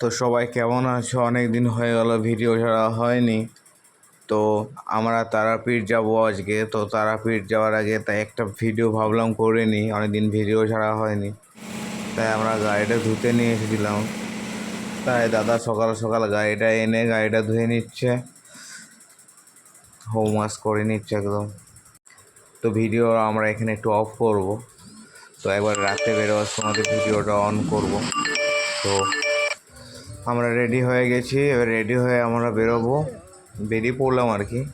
তো সবাই কেমন আছো? অনেক দিন হয়ে গেল, ভিডিও ছাড়া হয়নি। তো আমরা তারাপীঠ যাব আজকে। তো তারাপীঠ যাওয়ার আগে তাই একটা ভিডিও ভাবলাম করে নিই। অনেকদিন ভিডিও ছাড়া হয়নি। তাই আমরা গাড়িটা ধুতে নিয়ে এসেছিলাম। তাই দাদা সকাল সকাল গাড়িটা এনে গাড়িটা ধুয়ে নিচ্ছে। হোম ওয়াশ করে নিচ্ছে একদম। তো ভিডিও আমরা এখানে একটু অফ করব। তো একবার রাতে বেরোবার সময় ভিডিওটা অন করব। তো আমরা রেডি হয়ে গেছি, এবার রেডি হয়ে আমরা বেরোবো। বেরিয়ে পড়লাম আর কি।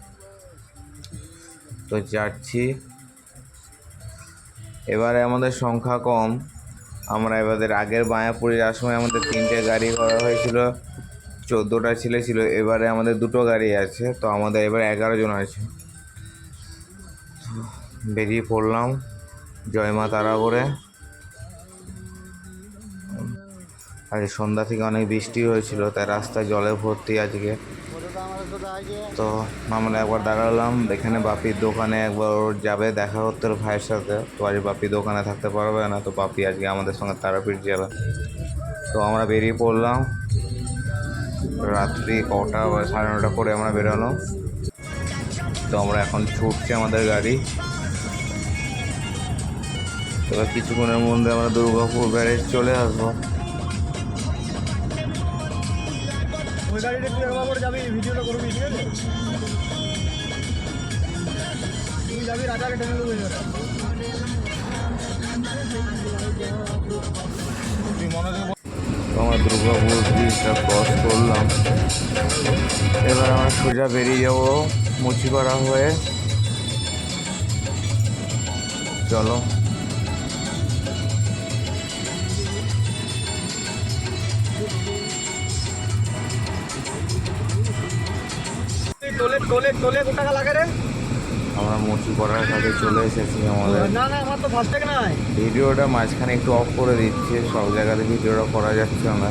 তো যাচ্ছি। এবারে আমাদের সংখ্যা কম। আমরা এবারে আগের মায়াপুরে যাওয়ার সময় আমাদের তিনটে গাড়ি করা হয়েছিল। চোদ্দোটা ছেলে ছিল। এবারে আমাদের দুটো গাড়ি আছে। তো আমাদের এবার এগারো জন আছে। বেরিয়ে পড়লাম। জয় মা তারা করে আজ সন্ধ্যা থেকে অনেক বৃষ্টি হয়েছিল, তাই রাস্তায় জলে ভর্তি আজকে। তো আমরা একবার দাঁড়ালাম এখানে বাপির দোকানে একবার ওর যাবে দেখা করতে ভাইয়ের সাথে। তো আজ বাপি দোকানে থাকতে পারবে না, তো বাপি আজকে আমাদের সঙ্গে তারাপীঠ যাবে তো আমরা বেরিয়ে পড়লাম। রাত্রি কটা বা সাড়ে নটা করে আমরা বেরোলাম। তো আমরা এখন ছুটছি আমাদের গাড়ি। এবার কিছুক্ষণের মধ্যে আমরা দুর্গাপুর ব্যারেজ চলে আসব। গাড়িটা তুই একবার করে যাবি ভিডিওটা করবি ঠিক আছে? তুই যাবি রাজাকে টেনে দেবো এবারে। তুই মনোযোগ তো আমরা দুর্গাপুর ব্রিজটা ক্রস করলাম। এবার আমার সোজা বেরিয়ে যাব মুচিপাড়া হয়ে। চলো। টোলে টোলে টোলে কত টাকা লাগে রে। আমরা মুচিপাড়ার কাছে চলে এসেছি আমাদের। না না আমার তো ফার্স্ট টাকা নাই। ভিডিওটা মাঝখানে একটু অফ করে দিচ্ছে সব জায়গাতে ভিডিওটা করা যাচ্ছে না।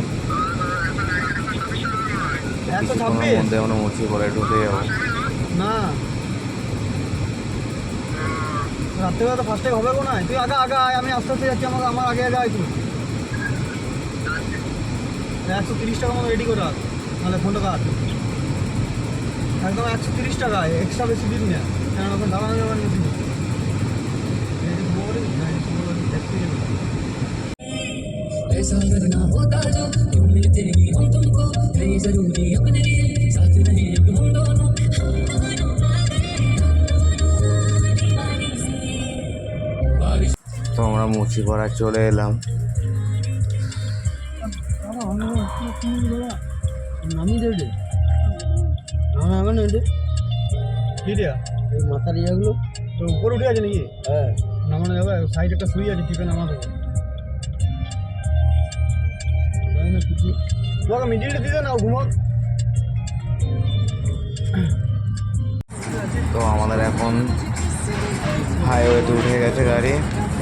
একশো কিছুক্ষণের ছাব্বিশ মধ্যে আমরা মুচিপাড়ায় ঢুকে যাব। না। রাত্রেবেলা তো ফার্স্ট টাকা হবে গো না তুই আগে আগে আয় আমি আস্তে আস্তে যাচ্ছি আমার আগে আগে আয় তুই। একশো তিরিশ টাকা মতো রেডি করে রাখ নাহলে ফোনটা কাট। একদম একশো তিরিশ টাকা এক্সট্রা বেশি দিন না কেন ওখানে দাঁড়ানো যাবে না দিন ऐसा करना होता जो तुम मिलते ही हम तुमको नहीं जरूरी अपने लिए साथ नहीं अब हम दोनों बारिश তো আমরা মুচিপাড়া চলে এলাম নামিয়ে দেবে হবে না এটা মাথার ইয়েগুলো। তো উপরে উঠে আছে নাকি? হ্যাঁ। নামানো যাবে সাইড একটা শুয়ে আছে টিপে নামা দেবো জানি না কিছু তোমাকে মিডিলটা দিয়ে না ঘুমো তো আমাদের এখন হাইওয়েতে উঠে গেছে গাড়ি।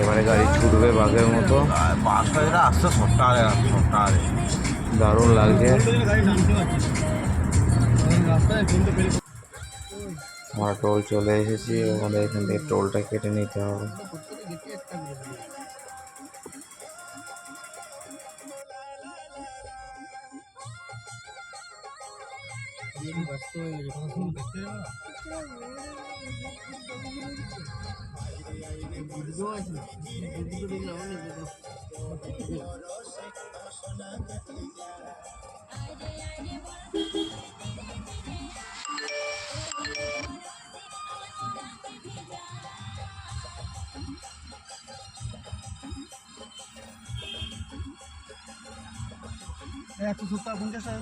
এবারে গাড়ি ছুটবে বাঘের মতো। বাসটা আসতে সবটা আগে দারুণ লাগছে। আমরা টোল চলে এসেছি আমাদের এখান থেকে টোলটা কেটে নিতে হবে। একশো সত্তর পঞ্চাশ টাকা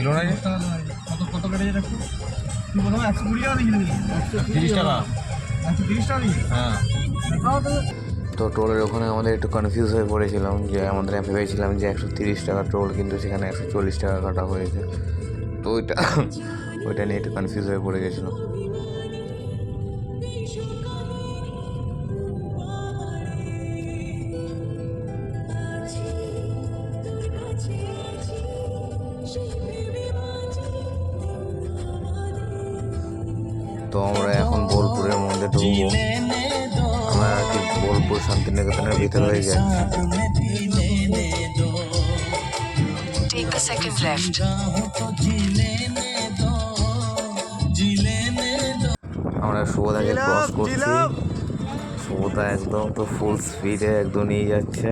এলো না কত কত কেটে তুই প্রথমে একশো কুড়ি টাকা দিয়েছিলি একশো তিরিশ টাকা? একশো তিরিশ টাকা দিয়েছিলি হ্যাঁ। তো টোলের ওখানে আমাদের একটু কনফিউজ হয়ে পড়েছিলাম যে আমাদের ভেবেছিলাম যে একশো তিরিশ টাকা ট্রোল কিন্তু সেখানে একশো চল্লিশ টাকা কাটা হয়েছে। তো ওইটা ওইটা নিয়ে একটু কনফিউজ হয়ে পড়ে গেছিলাম। হয়ে যাচ্ছি Take a second left. আমরা শুভদাকে ক্রস করছি। শুভদা একদম তো ফুল স্পিডে একদম নিয়ে যাচ্ছে।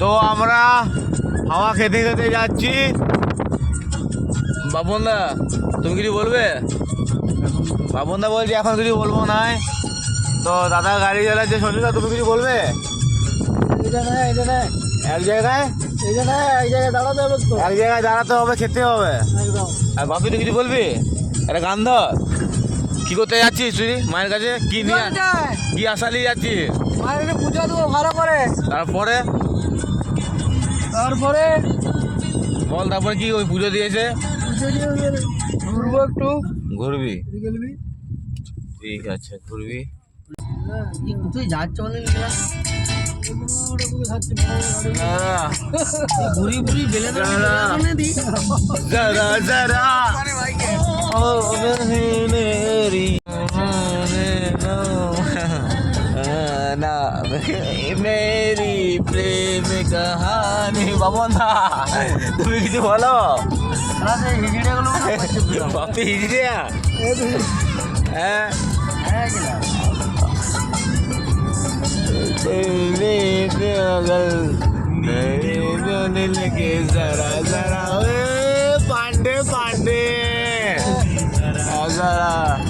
তো আমরা হাওয়া খেতে খেতে যাচ্ছি। বাবনদা তুমি কিছু বলবে? বাবনদা বলছি এখন কিছু বলব না তো দাদা গাড়ি চালাচ্ছে। সঞ্জুদা তুমি কিছু বলবে? এটা না এটা না এক জায়গায়? এটা না এক জায়গায় দাঁড়াতে হবে তো। এক জায়গায় দাঁড়াতে হবে খেতে হবে। একদম। আর বাপি তুই কিছু বলবি? একটা গান ধর। কি করতে যাচ্ছিস তুই? মায়ের কাছে? কি নিয়ে কি আশা নিয়ে যাচ্ছিস? মায়ের পুজো দেবো ভালো করে। তারপরে? তারপরে? বল তারপরে কি ওই পুজো দিয়েছে? ঘুরবো একটু। ঘুরবি? ঠিক আছে ঘুরবি। তুই যাচ্ছ অনেক ঘুরি ঘুরি বেলে জরা জরা ও মেরি না মেরি প্রেম কাহানি বাবন দা তুমি কিছু বলো বাপি হিজড়িয়া হ্যাঁ तेरे के जरा जरा। पांडे पांडे। जरा।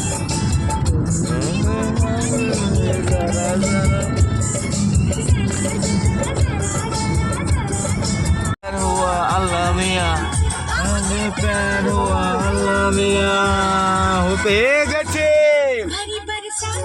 हुआ अल्लाह मियाँ। प्यार हुआ अल्लाह मियाँ।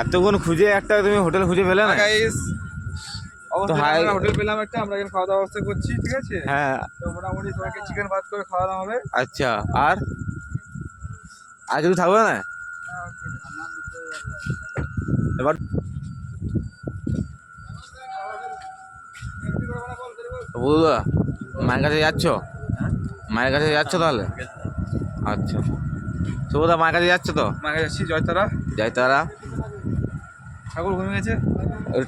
এতক্ষণ খুঁজে একটা তুমি হোটেল খুঁজে পেলে না? গাইস তো হাই হোটেল পেলাম একটা আমরা এখানে খাওয়া দাওয়া ব্যবস্থা করছি ঠিক আছে? হ্যাঁ। তো মোটামুটি সবাইকে চিকেন ভাত করে খাওয়া দাওয়া হবে আচ্ছা আর? আর কিছু থাকবে না? এবার বুঝলা মায়ের কাছে যাচ্ছ? মায়ের কাছে যাচ্ছ তাহলে? আচ্ছা। শুভদা মায়ের কাছে যাচ্ছ তো? মাকে যাচ্ছি জয়তারা। যাই তারা ঠাকুর ঘুমিয়ে গেছে।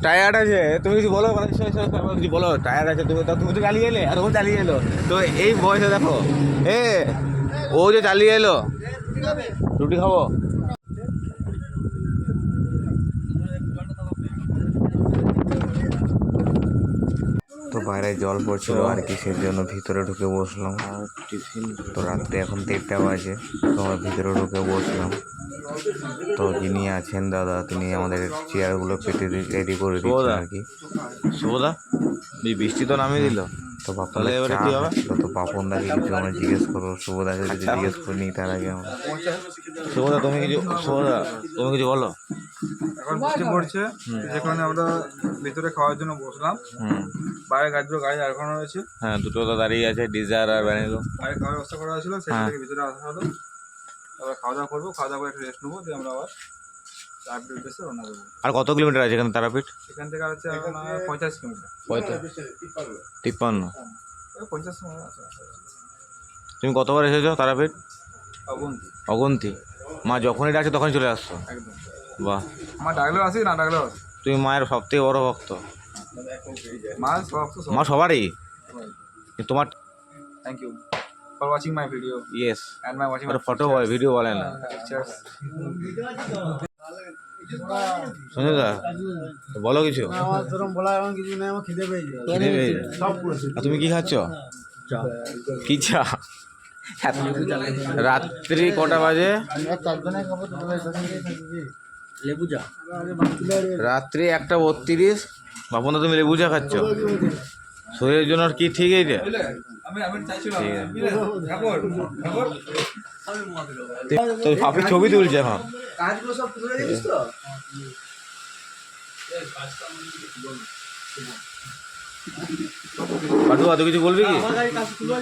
টায়ার্ড আছে। তুমি কিছু বলো? শোনো, কিছু বলো। টায়ার্ড আছে তুমি তো তুমি তো চালিয়ে এলে আর ও চালিয়ে এলো। তো এই বয়সে দেখো এ ও যে চালিয়ে এলো। রুটি খাব? তো বাইরে জল পড়ছিল আর কি সেই জন্য ভিতরে ঢুকে বসলাম। আর টিফিন তো রাত্রে এখন দেড়টা বাজে তো আমরা ভিতরে ঢুকে বসলাম। তো যিনি আছেন দাদা তিনি আমাদের চেয়ারগুলো পেতে রেডি করে দিচ্ছেন আর কি। শুভদা এই বৃষ্টি তো নামিয়ে দিল। তো তাহলে এবারে কি হবে? তো পাপন দাকে কিছু আমরা জিজ্ঞেস করব শুভদাকে কিছু জিজ্ঞেস করিনি তার আগে আমরা। শুভদা তুমি কিছু শুভদা তুমি কিছু বলো। এখন বৃষ্টি পড়ছে যেখানে আমরা ভিতরে খাওয়ার জন্য বসলাম। বাইরে গাড়িগুলো গাড়ি দাঁড় করানো রয়েছে। হ্যাঁ দুটো তো দাঁড়িয়ে আছে ডিজার আর ভ্যানিলো। বাইরে খাওয়ার ব্যবস্থা করা হয়েছিল সেখান হ্যাঁ। থেকে ভিতরে আসা হলো। তারপরে খাওয়া দাওয়া করব খাওয়া দাওয়া করে একটু রেস্ট নেব দিয়ে আমরা আবার চারপির উদ্দেশ্যে রওনা দেবো। আর কত কিলোমিটার আছে এখানে তারাপীঠ? সেখান থেকে আর হচ্ছে আপনার পঞ্চাশ কিলোমিটার। তিপ্পান্ন। পঞ্চাশ তুমি কতবার এসেছ তারাপীঠ? অগুন্তি। অগন্তি। মা যখনই ডাকছে তখনই চলে আসছো? একদম। বাহ। আমার ডাকলেও আসি না ডাকলেও আসি। তুমি মায়ের সব থেকে বড় ভক্ত। মা সবারই? তোমার thank you for watching my video yes and my watching photo বলে ভিডিও বলে না পিকচার্স সঞ্জয় দা বলো কিছু আমার বলা এমন কিছু নেই আমার খিদে পেয়েছে খিদে পেয়েছে? সব আর তুমি কি খাচ্ছ? কি চা? রাত্রি কটা বাজে? লেবু চা। রাত্রি একটা বত্রিশ। বাপন তুমি লেবু চা খাচ্ছ? শরীরের জন্য আর কি ঠিক এইটা? আমি আমি চাইছিলাম। বুঝলে ঠাকুর ঠাকুর। তো পাপি ছবি তুলছে এখন কাজগুলো সব তুলে রেখেছিস তো? পাটু অত কিছু বলবি কি? আমার গাড়ি কাজ তুলে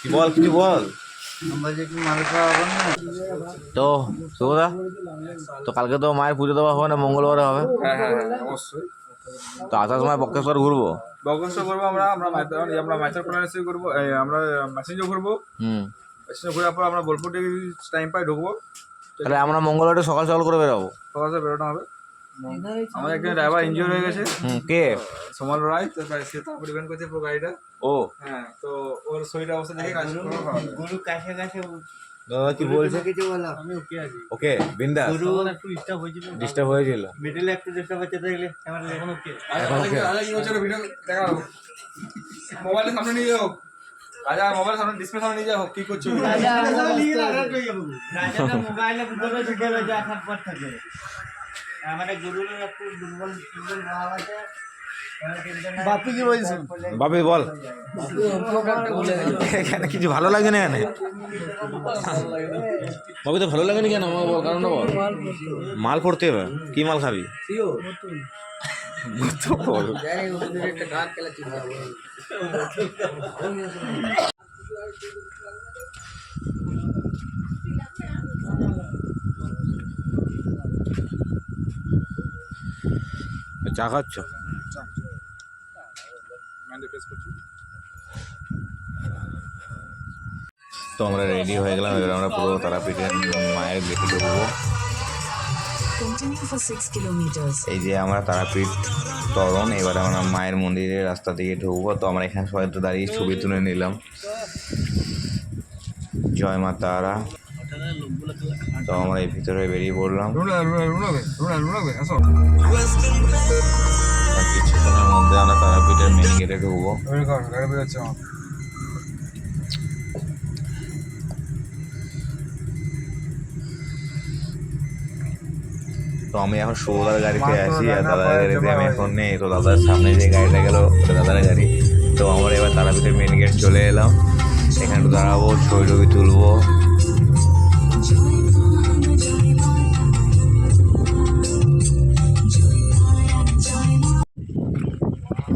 কি বল কিছু বল। তো সুবোধা তো কালকে তো মায়ের পুজো দেওয়া হবে না মঙ্গলবারে হবে। হ্যাঁ হ্যাঁ হ্যাঁ অবশ্যই। তো আসার সময় বক্রেশ্বর ঘুরবো? বগস্ত করব আমরা আমরা আমরা মাইথার প্ল্যানেসি করব আমরা মেসেঞ্জও ঘুরবো। হুম। মেসেঞ্জ ঘুরার পর আমরা বোলপুর থেকে টাইম পাই ঢুকবো। তাহলে আমরা মঙ্গলবারে সকাল সকাল করে বেরোবো? সকাল থেকে বেরোনো হবে। আমাদের একজন ড্রাইভার ইনজিওর হয়ে গেছে। কে? সোমাল রায় তো তাই সে তারপর ইভেন্ট করছে পুরো গাড়িটা। ও। হ্যাঁ তো ওর শরীর অবস্থা দেখে কাজ করব। গরু কাছে কাছে দাদা কি বলছে? আমি ওকে আছি। ওকে বিন্দাস। গরু একটু ডিস্টার্ব হয়েছিল। ডিস্টার্ব হয়েছিল। মিডিলে একটু ডিস্টার্ব হচ্ছে দেখলে আমার এখন ওকে আরে কি হচ্ছে ভিডিও দেখাও। মোবাইলের সামনে নিয়ে যাও। রাজা মোবাইলের সামনে ডিসপ্লে সামনে নিয়ে যাও। কি করছ? মোবাইলে ভিতরে ঢুকে রয়েছে আসার পর থেকে আমাদের গরুর একটু দুর্বল দুর্বল ভাব আছে। বাপি কি বলছিস বাপি বল। এখানে কিছু ভালো লাগে না এখানে? বাবু তো ভালো লাগে না কেন? আমার বল কারণটা বল। মাল করতে হবে। কি মাল খাবি? চা খাচ্ছ? তো আমরা রেডি হয়ে গেলাম। এবার আমরা পুরো তারাপীঠের মায়ের গেটে ঢুকবো। Continue for 6 kilometers. এই যে আমরা তারাপীঠ তরণ এবার আমরা মায়ের মন্দিরের রাস্তা দিয়ে ঢুকবো। তো আমরা এখানে সবাই তো দাঁড়িয়ে ছবি তুলে নিলাম। জয় মা তারা। তো আমরা এই ভিতরে বেরিয়ে পড়লাম। কিছুক্ষণের মধ্যে আমরা তারাপীঠের মেন গেটে ঢুকবো। তো আমি এখন সৌদার গাড়িতে আছি আর দাদার গাড়িতে আমি এখন নেই তো দাদার সামনে যে গাড়িটা গেল ওটা দাদার গাড়ি। তো আমরা এবার তারাপীঠের মেন গেট চলে এলাম। এখানে একটু দাঁড়াবো ছবি টবি তুলবো।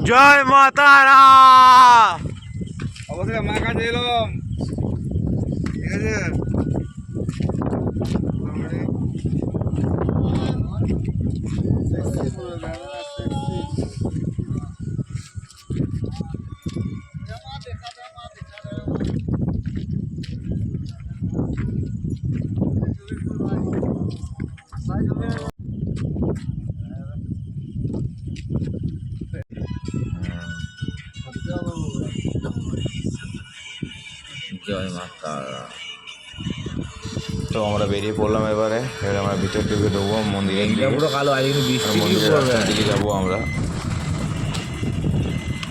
জয় মা তারা! অবশ্যই মা কাছে এলাম। ঠিক আছে বেরিয়ে পড়লাম এবারে। এবারে আমরা ভিতর ঢুকে ঢুকবো মন্দিরের দিকে। পুরো কালো আজ কিন্তু দিকে যাব আমরা।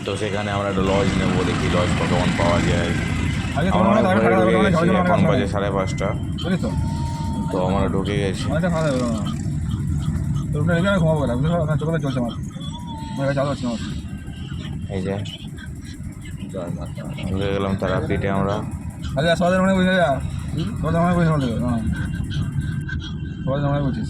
তো সেখানে আমরা একটা লজ নেব দেখি লজ কতক্ষণ পাওয়া যায়। আমরা অনেক ঘরে ঢুকে গেছি এখন বাজে সাড়ে পাঁচটা। তো তো আমরা ঢুকে গেছি। এই যে। ঢুকে গেলাম তারাপীঠে আমরা। আচ্ছা সবাই মনে বুঝে যা সবাই মনে বুঝে মনে না সবাই মনে বুঝিস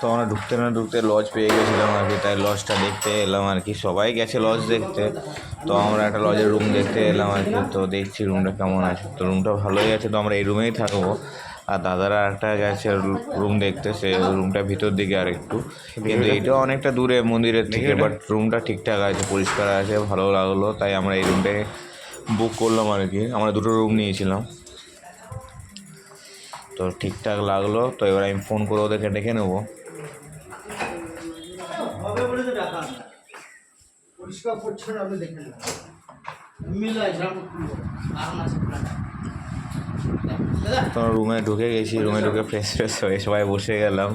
তো আমরা ঢুকতে না ঢুকতে লজ পেয়ে গেছিলাম আর কি তাই লজটা দেখতে এলাম আর কি। সবাই গেছে লজ দেখতে। তো আমরা একটা লজের রুম দেখতে এলাম আর কি তো দেখছি রুমটা কেমন আছে। তো রুমটা ভালোই আছে তো আমরা এই রুমেই থাকব। আর দাদারা একটা গেছে রুম দেখতে সে রুমটা ভিতর দিকে আর একটু। কিন্তু এইটাও অনেকটা দূরে মন্দিরের থেকে বাট রুমটা ঠিকঠাক আছে পরিষ্কার আছে ভালো লাগল। তাই আমরা এই রুমটাকে বুক করলাম আর কি। আমরা দুটো রুম নিয়েছিলাম। তো ঠিকঠাক লাগল। তো এবার আমি ফোন করে ওদেরকে ডেকে নেব। পরিষ্কার পরিচ্ছন্ন আপনি দেখেন না মিলাই তো রুমে ঢুকে গেছি রুমে ঢুকে ফ্রেশ ফ্রেশ হয়ে সবাই বসে গেলাম।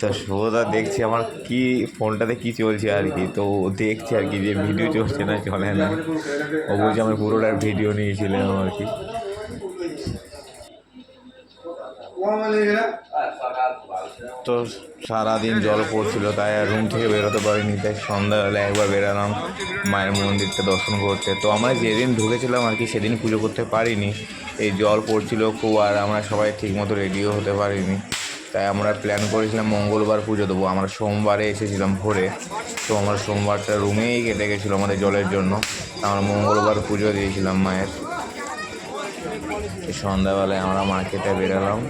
তো শুভদা দেখছি আমার কি ফোনটাতে কি চলছে আর কি তো ও দেখছে আর কি যে ভিডিও চলছে না চলে না। ও বলছে আমি পুরোটার ভিডিও নিয়েছিলাম আর কি। তো সারাদিন জল পড়ছিল, তাই আর রুম থেকে বেরোতে পারিনি, তাই সন্ধ্যাবেলা একবার বেরালাম, মায়ের মন্দিরটা দর্শন করতে। তো আমরা যেদিন ঢুকেছিলাম আর কি, সেদিন পুজো করতে পারিনি। এই জল পড়ছিল খুব, আর আমরা সবাই ঠিকমতো রেডিও হতে পারিনি। তাই আমরা প্ল্যান করেছিলাম মঙ্গলবার পুজো দেবো। আমরা সোমবারে এসেছিলাম ভোরে। তো আমরা সোমবারটা রুমেই কেটে গেছিল আমাদের জলের জন্য। আমরা মঙ্গলবার পুজো দিয়েছিলাম মায়ের। সন্ধ্যাবেলায় আমরা মার্কেটে বেরোলাম।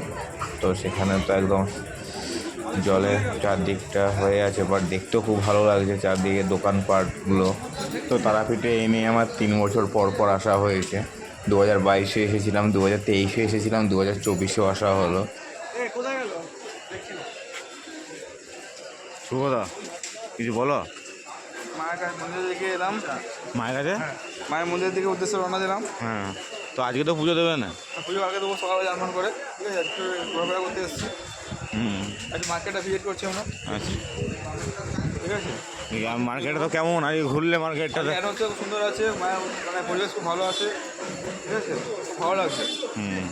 তো সেখানে তো একদম জলে চারদিকটা হয়ে আছে বাট দেখতেও খুব ভালো লাগছে চারদিকে দোকানপাটগুলো। তো তারাপীঠে এই নিয়ে আমার তিন বছর পর পর আসা হয়েছে। দু হাজার বাইশে এসেছিলাম দু হাজার তেইশে এসেছিলাম দু হাজার চব্বিশেও আসা হলো। শুভদা কিছু বলো? মায়ের কাছে মন্দিরের দিকে এলাম। মায়ের কাছে? মায়ের মন্দিরের দিকে উদ্দেশ্যে রওনা দিলাম। হ্যাঁ তো আজকে তো পুজো দেবে না? পুজো আগে দেবো সকালে জানমান করে। ঠিক আছে একটু ঘোরাফেরা করতে এসেছি। হুম একটু মার্কেটটা ভিজিট করছি আমরা। আচ্ছা। ঠিক আছে? মার্কেটটা তো কেমন? আজকে ঘুরলে মার্কেটটা কেন হচ্ছে খুব সুন্দর আছে মায়ের মানে পরিবেশ খুব ভালো আছে। ঠিক আছে? খুব ভালো লাগছে হুম।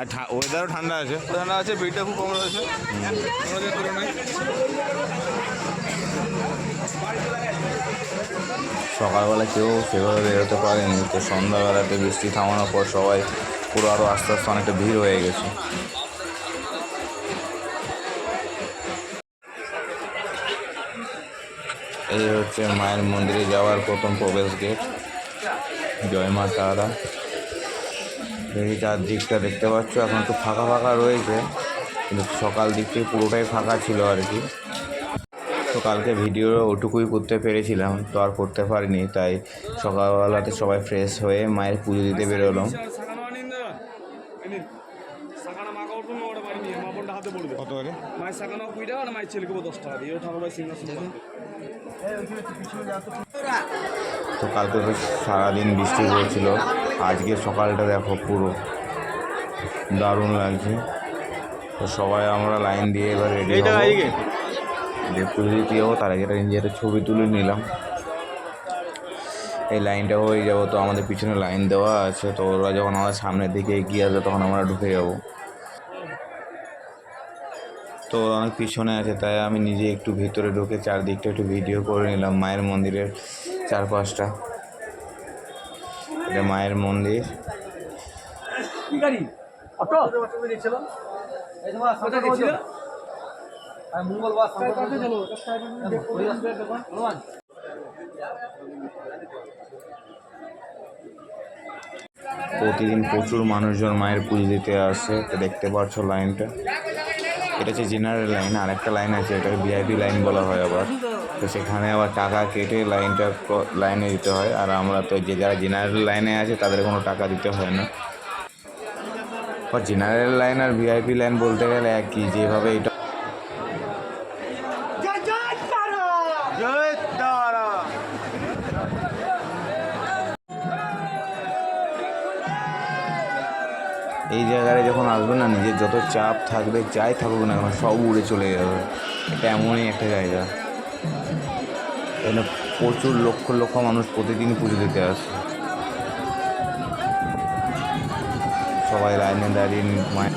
আর ওয়েদারও ঠান্ডা আছে। ঠান্ডা আছে ভিড়টা খুব কম রয়েছে। তুলনায়। সকালবেলা কেউ সেভাবে বেরোতে পারেনি তো সন্ধ্যাবেলাতে বৃষ্টি থামানোর পর সবাই পুরো আরও আস্তে আস্তে অনেকটা ভিড় হয়ে গেছে। এই হচ্ছে মায়ের মন্দিরে যাওয়ার প্রথম প্রবেশ গেট জয় মা তারা। এই চারদিকটা দেখতে পাচ্ছ, এখন একটু ফাঁকা ফাঁকা রয়েছে, কিন্তু সকাল দিক থেকে পুরোটাই ফাঁকা ছিল আর কি। তো কালকে ভিডিও ওটুকুই করতে পেরেছিলাম, তো আর করতে পারিনি, তাই সকালবেলাতে সবাই ফ্রেশ হয়ে মায়ের পুজো দিতে বেরোলাম। টাকা আর মায়ের ছেলেকে দশ টাকা দিয়ে ঠাকুর ভাই সিংহাসন তো কালকে তো সারাদিন বৃষ্টি হয়েছিল আজকে সকালটা দেখো পুরো দারুণ লাগছে। তো সবাই আমরা লাইন দিয়ে এবার রেডি যে পুজো দিতে যাব তার আগে একটা নিজের ছবি তুলে নিলাম। এই লাইনটা হয়ে যাব তো আমাদের পিছনে লাইন দেওয়া আছে। তো ওরা যখন আমাদের সামনের দিকে এগিয়ে আসবে তখন আমরা ঢুকে যাব। তো অনেক পিছনে আছে তাই আমি নিজে একটু ভিতরে ঢুকে চারদিকটা একটু ভিডিও করে নিলাম মায়ের মন্দিরের চারপাশটা। এটা মায়ের মন্দির। প্রতিদিন প্রচুর মানুষজন মায়ের পুজো দিতে আসে তো দেখতে পাচ্ছ লাইনটা। এটা হচ্ছে জেনারেল লাইন আর একটা লাইন আছে, এটাকে ভিআইপি লাইন বলা হয় আবার। তো সেখানে আবার টাকা কেটে লাইনটা লাইনে দিতে হয়, আর আমরা তো যে যারা জেনারেল লাইনে আছে, তাদের কোনো টাকা দিতে হয় না। জেনারেল লাইন আর ভিআইপি লাইন বলতে গেলে একই, যেভাবে এটা এই জায়গায় যখন আসবে না, নিজের যত চাপ থাকবে, যাই থাকুক না কেন, সব উড়ে চলে যাবে। এটা এমনই একটা জায়গা। এখানে প্রচুর লক্ষ লক্ষ মানুষ প্রতিদিন পুজো দিতে আসে। সবাই লাইনে দাঁড়িয়ে মায়ের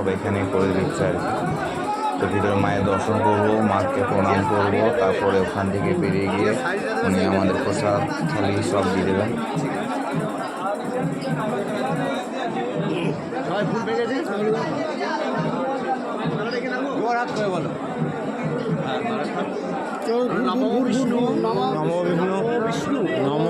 এখানে সব এখানেই করে দিচ্ছে আর কি। তো ভিতরে মায়ের দর্শন করব মাকে প্রণাম করব তারপরে ওখান থেকে বেরিয়ে গিয়ে উনি আমাদের প্রসাদ থালি সব দিয়ে দেবেন। নমো বিষ্ণু। নমো বিষ্ণু। নমো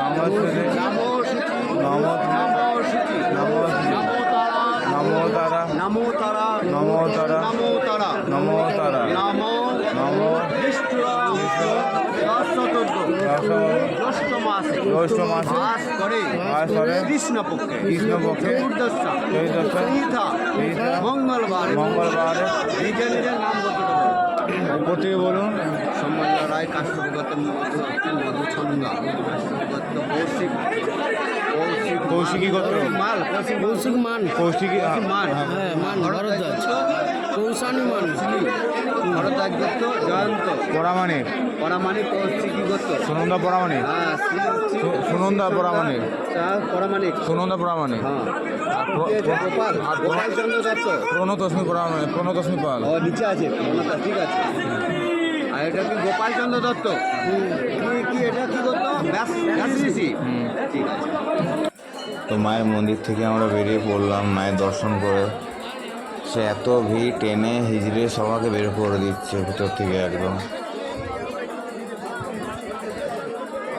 নমো তারা। নমো তারা। নমো তারা। নমো তারা। নমো নমো জ্যৈষ্ঠ মাসে। জ্যৈষ্ঠ মাসে। বাস করে। বাস করে। চতুর্দশা। চতুর্দশা। ত্রিথা মঙ্গলবার। মঙ্গলবার। নিজে নিজের নাম করতে উপর থেকে বলুন। সম্বন্ধ রায় কাশ্যপগত মধুছন্দা কৌশিক কৌশিক গোত্র মাল কৌশিক মান। কৌশিকী মান। হ্যাঁ মান ভরদ্বাজ কৌশানী মান। ভরদ্বাজ গোত্র জয়ন্ত। পরামানিক পরামানিক কৌশিকী গোত্র সুনন্দা পরামানিক হ্যাঁ সুনন্দা পরামানিক তার পরামানিক সুনন্দা পরামানিক হ্যাঁ। প্র- কে আছে? গোপাল। গোপাল চন্দ্র দত্ত প্রণতশ্মী পরামানিক প্রণতশ্মী পাল। ও নিচে আছে। ঠিক আছে। আর এটা কি গোপাল চন্দ্র দত্ত কি এটা কি আছে তো মায়ের মন্দির থেকে আমরা বেরিয়ে পড়লাম মায়ের দর্শন করে। সে এত ভিড়, টেনে হিজড়ে সবাইকে বের করে দিচ্ছে ভিতর থেকে একদম।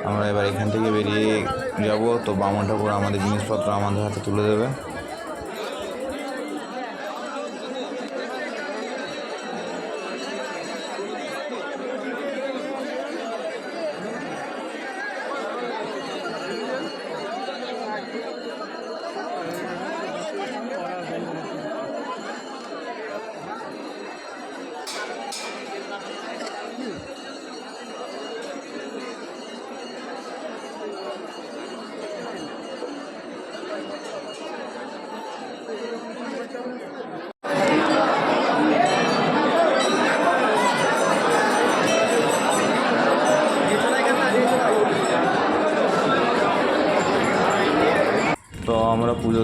আমরা এবার এখান থেকে বেরিয়ে যাব। তো বামন ঠাকুর আমাদের জিনিসপত্র আমাদের হাতে তুলে দেবে।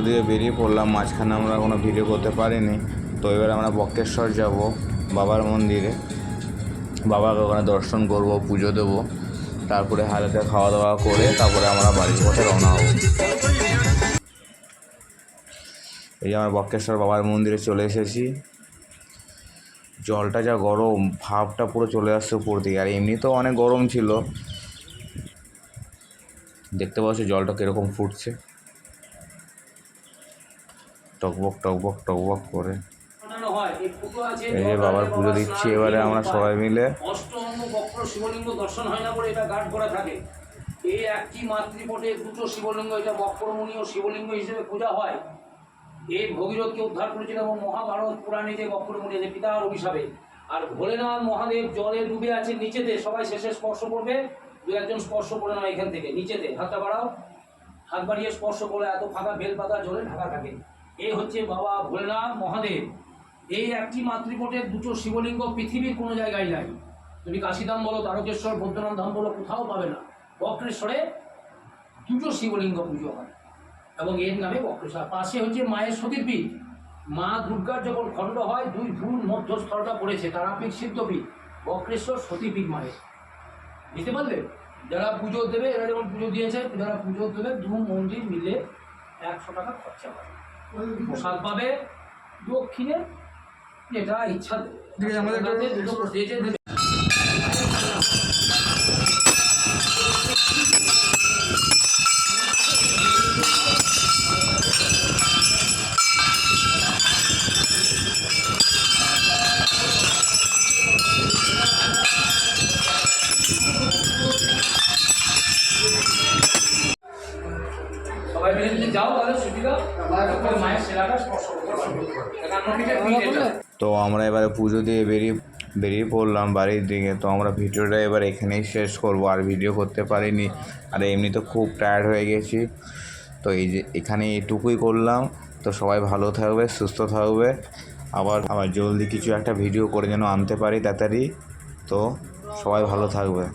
দিয়ে বেরিয়ে পড়লাম। মাঝখানে আমরা কোনো ভিডিও করতে পারিনি। তো এবার আমরা বক্রেশ্বর যাব বাবার মন্দিরে। বাবাকে ওখানে দর্শন করব, পুজো দেব। তারপরে হালকা খাওয়া দাওয়া করে তারপরে আমরা বাড়ির পথে রওনা হব। এই যে আমরা বক্রেশ্বর বাবার মন্দিরে চলে এসেছি। জলটা যা গরম, ভাবটা পুরো চলে আসছে উপর দিকে। আর এমনিতেও অনেক গরম ছিল। দেখতে পাচ্ছ জলটা কীরকম ফুটছে। টকবক টকবক টকবক করে। এই যে বাবার পুজো দিচ্ছি এবারে আমরা সবাই মিলে। অষ্টম বক্র শিবলিঙ্গ দর্শন হয় না বলে এটা গাঢ় করা থাকে। এই একটি মাতৃপটে দুটো শিবলিঙ্গ এটা বক্রমণি ও শিবলিঙ্গ হিসেবে পূজা হয়। এই ভগীরথকে উদ্ধার করেছিল এবং মহাভারত পুরাণে যে বক্রমণি আছে পিতার অভিশাপে। আর ভোলেনাথ মহাদেব জলে ডুবে আছে নিচেতে। সবাই শেষে স্পর্শ করবে। দু একজন স্পর্শ করে না এখান থেকে নিচেতে। হাতটা বাড়াও। হাত বাড়িয়ে স্পর্শ করে এত ফাঁকা বেলপাতা জলে ঢাকা থাকে। এই হচ্ছে বাবা ভোলেনাথ মহাদেব। এই একটি মাতৃপটের দুটো শিবলিঙ্গ পৃথিবীর কোনো জায়গায় নাই। তুমি কাশীধাম বলো, তারকেশ্বর বৌদ্ধনাথ ধাম বলো, কোথাও পাবে না। বক্রেশ্বরে দুটো শিবলিঙ্গ পুজো হয় এবং এর নামে বক্রেশ্বর। পাশে হচ্ছে মায়ের সতীপীঠ। মা দুর্গার যখন খণ্ড হয়, দুই ভুল মধ্যস্থলটা পড়েছে, তারাপীঠ সিদ্ধপীঠ, বক্রেশ্বর সতীপীঠ মায়ের। বুঝতে পারলে? যারা পুজো দেবে, এরা যেমন পুজো দিয়েছে, যারা পুজো দেবে, দু মন্দির মিলে একশো টাকা খরচা পাবে প্রসাদ পাবে দক্ষিণে যেটা ইচ্ছা আমাদের যে যে সবাই মিলে যদি যাও তাহলে সুবিধা মায়ের সেরাটা স্পর্শ হ্যাঁ, তো আমরা এবারে পুজো দিয়ে বেরিয়ে বেরিয়ে পড়লাম বাড়ির দিকে। তো আমরা ভিডিওটা এবার এখানেই শেষ করব আর ভিডিও করতে পারিনি। আর এমনি তো খুব টায়ার্ড হয়ে গেছি। তো এই যে এখানে এটুকুই করলাম। তো সবাই ভালো থাকবে সুস্থ থাকবে। আবার আবার জলদি কিছু একটা ভিডিও করে যেন আনতে পারি তাড়াতাড়ি। তো সবাই ভালো থাকবে।